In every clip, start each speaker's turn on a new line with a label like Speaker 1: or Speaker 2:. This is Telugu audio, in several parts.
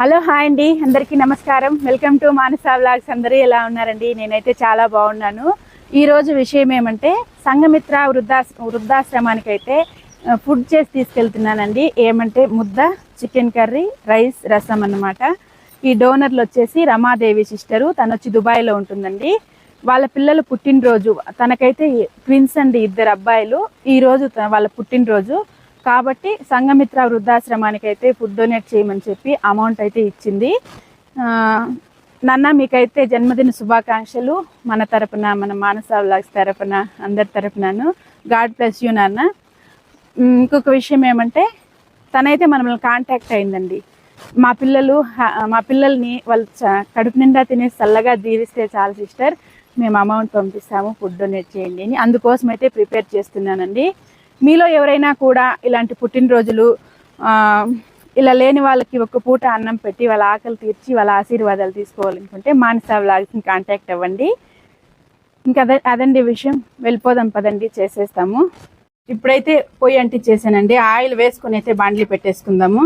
Speaker 1: హలో హాయ్ అండి. అందరికీ నమస్కారం. Welcome to Manasa vlogs. అందరూ ఎలా ఉన్నారండి? నేనైతే చాలా బాగున్నాను. ఈరోజు విషయం ఏమంటే సంఘమిత్ర వృద్ధాశ్ వృద్ధాశ్రమానికి అయితే ఫుడ్ చేసి తీసుకెళ్తున్నానండి. ఏమంటే ముద్ద చికెన్ కర్రీ రైస్ రసం అన్నమాట. ఈ డోనర్లు వచ్చేసి రమాదేవి సిస్టరు. తను వచ్చి దుబాయ్లో ఉంటుందండి. వాళ్ళ పిల్లలు పుట్టినరోజు తనకైతే ట్విన్స్ అండి ఇద్దరు అబ్బాయిలు. ఈరోజు తన- వాళ్ళ పుట్టినరోజు. కాబట్టి సంఘమిత్ర వృద్ధాశ్రమానికి అయితే ఫుడ్ డొనేట్ చేయమని చెప్పి అమౌంట్ అయితే ఇచ్చింది. నాన్న మీకైతే జన్మదిన శుభాకాంక్షలు. మన తరపున మన మానస వ్లాగ్స్ తరపున అందరి తరపునను. గాడ్ ప్లస్ యూ నాన్న. ఇంకొక విషయం ఏమంటే తనైతే మనల్ని కాంటాక్ట్ అయిందండి. మా పిల్లలు మా పిల్లల్ని వాళ్ళు చ- కడుపు నిండా తినేసి చల్లగా దీవిస్తే చాలు సిస్టర్. మేము అమౌంట్ పంపిస్తాము ఫుడ్ డొనేట్ చేయండి అని. అందుకోసం అయితే ప్రిపేర్ చేస్తున్నానండి. మీలో ఎవరైనా కూడా ఇలాంటి పుట్టినరోజులు ఇలా లేని వాళ్ళకి ఒక పూట అన్నం పెట్టి వాళ్ళ ఆకలి తీర్చి వాళ్ళ ఆశీర్వాదాలు తీసుకోవాలనుకుంటే మానసా వ్లాగ్స్ని కాంటాక్ట్ అవ్వండి. ఇంకా అదే అదండి విషయం. వెళ్ళిపోదాం పదండి చేసేస్తాము. ఇప్పుడైతే పొయ్యి అంటించేసానండి ఆయిల్ వేసుకొని అయితే బాండ్లీ పెట్టేసుకుందాము.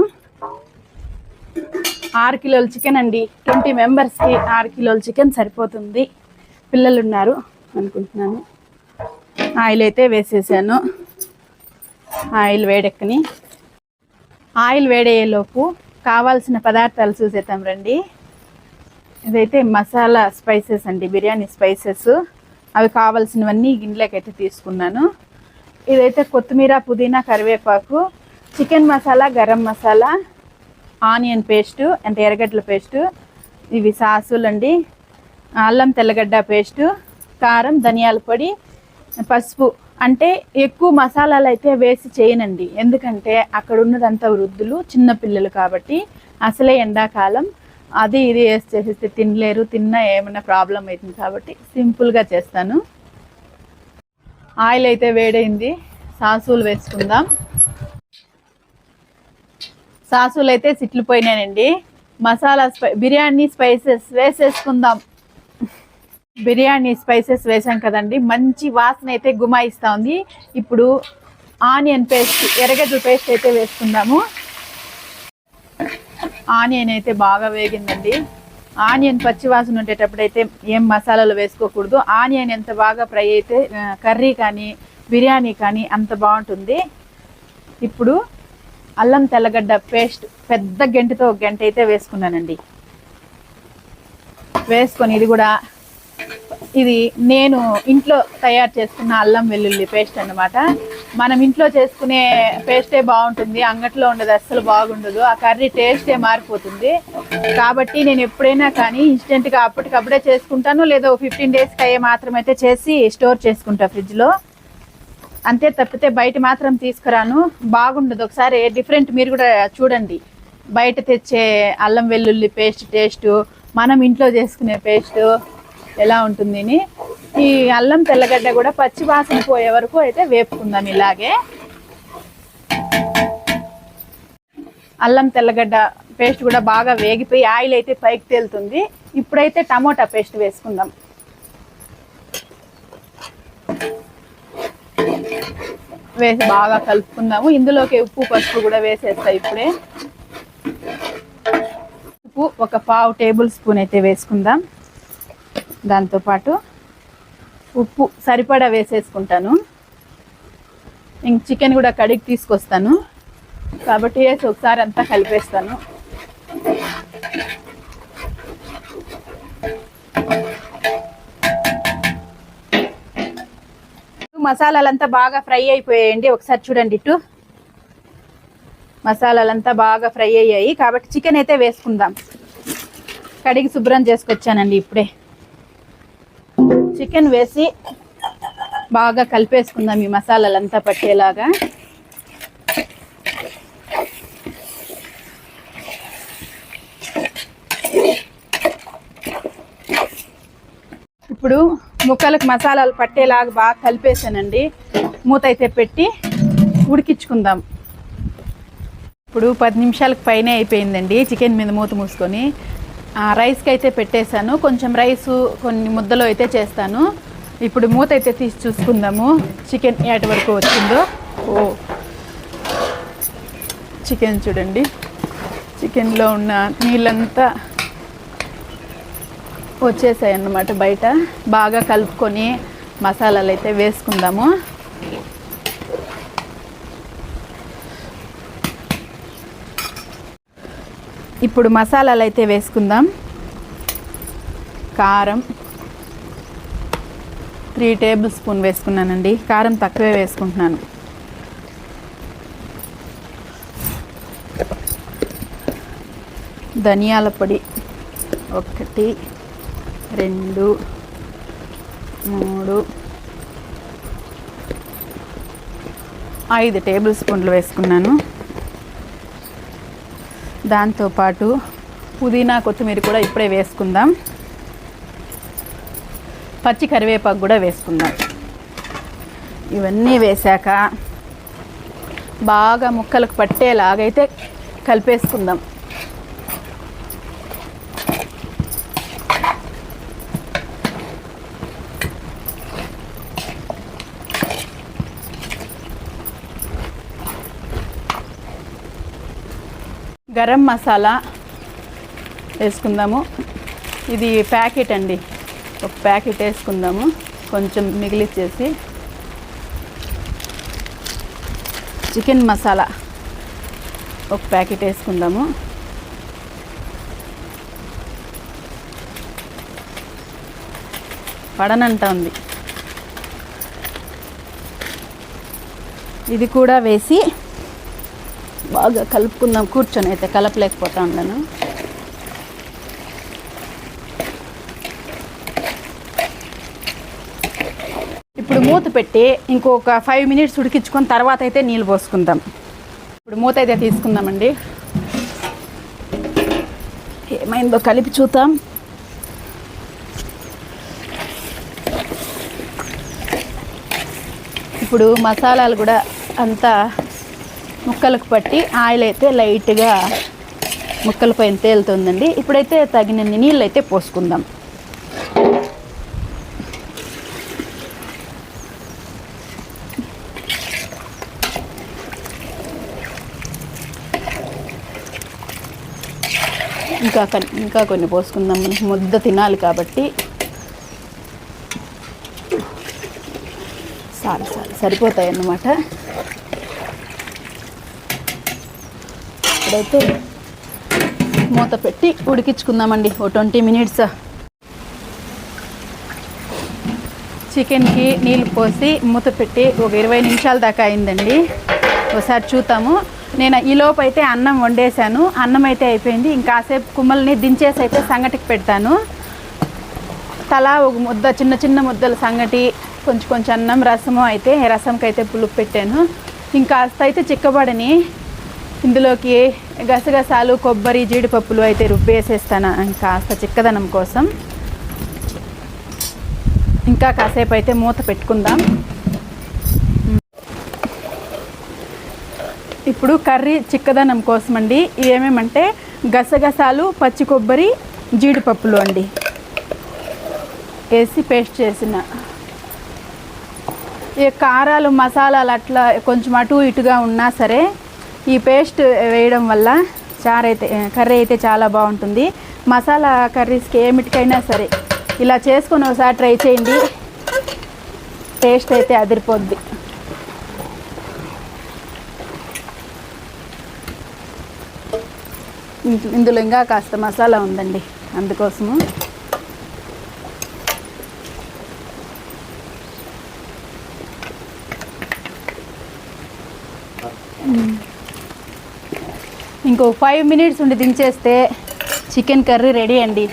Speaker 1: ఆరు కిలోల చికెన్ అండి. ట్వంటీ మెంబర్స్కి ఆరు కిలోల చికెన్ సరిపోతుంది. పిల్లలు ఉన్నారు అనుకుంటున్నాను. ఆయిల్ అయితే వేసేసాను. ఆయిల్ వేడెక్కని. ఆయిల్ వేడయ్యేలోపు కావాల్సిన పదార్థాలు చూసేద్దాం రండి. ఇదైతే మసాలా స్పైసెస్ అండి బిర్యానీ స్పైసెస్. అవి కావాల్సినవన్నీ గిన్నెలోకి అయితే తీసుకున్నాను. ఇదైతే కొత్తిమీర పుదీనా కరివేపాకు chicken masala garam masala onion paste అంటే ఎర్రగడ్డల పేస్టు ఇవి సాసులు అండి అల్లం తెల్లగడ్డ పేస్టు కారం ధనియాల పొడి పసుపు అంటే ఎక్కువ మసాలాలు అయితే వేసి చేయనండి. ఎందుకంటే అక్కడ ఉన్నదంతా వృద్ధులు చిన్నపిల్లలు కాబట్టి అసలే ఎండాకాలం. అది ఇది వేసి చేసేస్తే తినలేరు తిన్నా ఏమైనా ప్రాబ్లం అవుతుంది కాబట్టి సింపుల్గా చేస్తాను. ఆయిల్ అయితే వేడైంది. సాసులు వేసుకుందాం. సాసులు అయితే సిట్లు పోయినానండి మసాలా స్పై బిర్యానీ స్పైసెస్ వేసేసుకుందాం. బిర్యానీ స్పైసెస్ వేసాం కదండి. మంచి వాసన అయితే గుమాయిస్తూ ఉంది. ఇప్పుడు ఆనియన్ పేస్ట్ ఎర్రగడ్డల పేస్ట్ అయితే వేసుకుందాము. ఆనియన్ అయితే బాగా వేగిందండి. ఆనియన్ పచ్చి వాసన ఉండేటప్పుడు అయితే ఏం మసాలాలు వేసుకోకూడదు. ఆనియన్ ఎంత బాగా ఫ్రై అయితే కర్రీ కానీ బిర్యానీ కానీ అంత బాగుంటుంది. ఇప్పుడు అల్లం తెల్లగడ్డ పేస్ట్ పెద్ద గంటతో గంట అయితే వేసుకున్నానండి. వేసుకొని ఇది కూడా ఇది నేను ఇంట్లో తయారు చేసుకున్న అల్లం వెల్లుల్లి పేస్ట్ అన్నమాట. మనం ఇంట్లో చేసుకునే పేస్టే బాగుంటుంది అంగట్లో ఉండదు అస్సలు బాగుండదు. ఆ కర్రీ టేస్టే మారిపోతుంది. కాబట్టి నేను ఎప్పుడైనా కానీ ఇన్స్టెంట్గా అప్పటికప్పుడే చేసుకుంటాను లేదా ఫిఫ్టీన్ డేస్కి అయ్యే మాత్రం అయితే చేసి స్టోర్ చేసుకుంటా ఫ్రిడ్జ్లో. అంతే తప్పితే బయట మాత్రం తీసుకురాను. బాగుండదు. ఒకసారి డిఫరెంట్ మీరు కూడా చూడండి. బయట తెచ్చే అల్లం వెల్లుల్లి పేస్ట్ టేస్ట్ మనం ఇంట్లో చేసుకునే పేస్ట్ ఎలా ఉంటుంది ఈ అల్లం తెల్లగడ్డ కూడా పచ్చి వాసన పోయే వరకు అయితే వేపుకుందాం ఇలాగే. అల్లం తెల్లగడ్డ పేస్ట్ కూడా బాగా వేగిపోయి ఆయిల్ అయితే పైకి తేలుతుంది. ఇప్పుడైతే టమోటా పేస్ట్ వేసుకుందాం. వేసి బాగా కలుపుకుందాము. ఇందులోకి ఉప్పు పసుపు కూడా వేసేస్తా ఇప్పుడే. ఉప్పు ఒక పావు టేబుల్ స్పూన్ అయితే వేసుకుందాం. దాంతోపాటు ఉప్పు సరిపడా వేసేసుకుంటాను. ఇంక చికెన్ కూడా కడిగి తీసుకొస్తాను. కాబట్టి వేసి ఒకసారి అంతా కలిపేస్తాను. మసాలాలంతా బాగా ఫ్రై అయిపోయాయండి. ఒకసారి చూడండి ఇటు. మసాలాలంతా బాగా ఫ్రై అయ్యాయి. కాబట్టి చికెన్ అయితే వేసుకుందాం. కడిగి శుభ్రం చేసుకొచ్చానండి ఇప్పుడే. చికెన్ వేసి బాగా కలిపేసుకుందాం ఈ మసాలాలంతా పట్టేలాగా. ఇప్పుడు ముక్కలకు మసాలాలు పట్టేలాగా బాగా కలిపేసానండి. మూత అయితే పెట్టి ఉడికించుకుందాం. ఇప్పుడు పది నిమిషాలకు పైనే అయిపోయిందండి చికెన్ మీద మూత మూసుకొని. రైస్కి అయితే పెట్టేశాను. కొంచెం రైస్ కొన్ని ముద్దలో అయితే చేస్తాను. ఇప్పుడు మూత అయితే తీసి చూసుకుందాము. చికెన్ ఏటి వరకు వచ్చిందో. ఓ. చికెన్ చూడండి. చికెన్లో ఉన్న నీళ్ళంతా వచ్చేసాయి అన్నమాట బయట. బాగా కలుపుకొని మసాలాలు అయితే వేసుకుందాము. ఇప్పుడు మసాలాలు అయితే వేసుకుందాం. కారం త్రీ టేబుల్ స్పూన్ వేసుకున్నానండి. కారం తక్కువే వేసుకుంటున్నాను. ధనియాల పొడి ఒకటి రెండు మూడు ఐదు టేబుల్ స్పూన్లు వేసుకున్నాను. దాంతోపాటు పుదీనా కొత్తిమీర కూడా ఇప్పుడే వేసుకుందాం. పచ్చి కరివేపాకు కూడా వేసుకుందాం. ఇవన్నీ వేశాక బాగా ముక్కలకు పట్టేలాగైతే కలిపేసుకుందాం. గరం మసాలా వేసుకుందాము. ఇది ప్యాకెట్ అండి. ఒక ప్యాకెట్ వేసుకుందాము. కొంచెం మిగిలిచ్చేసి చికెన్ మసాలా ఒక ప్యాకెట్ వేసుకుందాము. పడనంట ఉంది. ఇది కూడా వేసి బాగా కలుపుకుందాం కూర్చొని అయితే కలపలేకపోతా ఉన్నాను. ఇప్పుడు మూత పెట్టి ఇంకొక ఫైవ్ మినిట్స్ ఉడికించుకొని తర్వాత అయితే నీళ్ళు పోసుకుందాం. ఇప్పుడు మూత అయితే తీసుకుందామండి. ఏమైందో కలిపి చూద్దాం. ఇప్పుడు మసాలాలు కూడా అంతా ముక్కలకు పట్టి ఆయిల్ అయితే లైట్గా ముక్కల పైన తేలుతుందండి. ఇప్పుడైతే తగినన్ని నీళ్ళు అయితే పోసుకుందాం. ఇంకా ఇంకా కొన్ని పోసుకుందాం. ముద్ద తినాలి కాబట్టి. సారీ చాలు సరిపోతాయి అన్నమాట ఇప్పుడైతే మూత పెట్టి ఉడికించుకుందామండి. ఓ ట్వంటీ మినిట్స్. చికెన్కి నీళ్ళు పోసి మూత పెట్టి ఒక ఇరవై నిమిషాల దాకా అయిందండి. ఒకసారి చూద్దాము. నేను ఈ లోపైతే అయితే అన్నం వండేశాను. అన్నం అయితే అయిపోయింది. ఇంకాసేపు కుమ్మల్ని దించేసి అయితే సంగటికి పెడతాను. తలా ఒక ముద్ద చిన్న చిన్న ముద్దల సంగటి కొంచెం కొంచెం అన్నం రసము అయితే రసంకి అయితే పులుపు పెట్టాను. ఇంకాస్త అయితే చిక్కబడని ఇందులోకి గసగసాలు కొబ్బరి జీడిపప్పులు అయితే రుబ్బేసేస్తాను. కాస్త చిక్కదనం కోసం. ఇంకా కాసేపు అయితే మూత పెట్టుకుందాం. ఇప్పుడు కర్రీ చిక్కదనం కోసం అండి. ఏమేమంటే గసగసాలు పచ్చి కొబ్బరి జీడిపప్పులు అండి. వేసి పేస్ట్ చేసిన. ఈ కారాలు మసాలాలు అట్లా కొంచెం అటు ఇటుగా ఉన్నా సరే ఈ పేస్ట్ వేయడం వల్ల చారు అయితే కర్రీ అయితే చాలా బాగుంటుంది. మసాలా కర్రీస్కి ఏమిటికైనా సరే ఇలా చేసుకొని ఒకసారి ట్రై చేయండి. టేస్ట్ అయితే అదిరిపోద్ది. ఇందులో ఇంకా కాస్త మసాలా ఉందండి అందుకోసము. ఇంకో ఫైవ్ మినిట్స్ ఉండి దించేస్తే చికెన్ కర్రీ రెడీ అండి.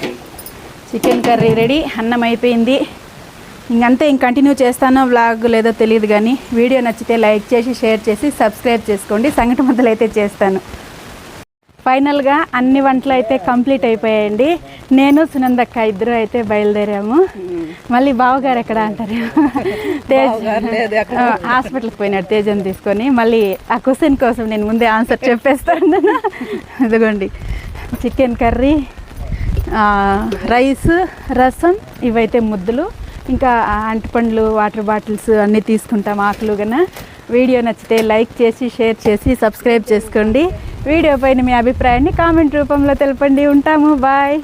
Speaker 1: చికెన్ కర్రీ రెడీ అన్నం అయిపోయింది. ఇంకంతే ఇంక కంటిన్యూ చేస్తానో వ్లాగ్ లేదో తెలియదు కానీ వీడియో నచ్చితే లైక్ చేసి షేర్ చేసి సబ్స్క్రైబ్ చేసుకోండి. సంగటి ముద్దలు అయితే చేస్తాను. ఫైనల్గా అన్ని వంటలు అయితే కంప్లీట్ అయిపోయాయండి. నేను సునందక్క ఇద్దరు అయితే బయలుదేరాము. మళ్ళీ బావగారు ఎక్కడ అంటారు? తేజ్ హాస్పిటల్కి పోయినాడు తేజం తీసుకొని. మళ్ళీ ఆ క్వశ్చన్ కోసం నేను ముందే ఆన్సర్ చెప్పేస్తాను. ఇదిగోండి. చికెన్ కర్రీ రైస్ రసం ఇవైతే ముద్దలు. ఇంకా అంటిపండ్లు వాటర్ బాటిల్స్ అన్నీ తీసుకుంటాం ఆకులు కన్నా వీడియో నచ్చితే లైక్ చేసి షేర్ చేసి సబ్స్క్రైబ్ చేసుకోండి. వీడియో పైన మీ అభిప్రాయాన్ని కామెంట్ రూపంలో తెలపండి. ఉంటాము. బాయ్.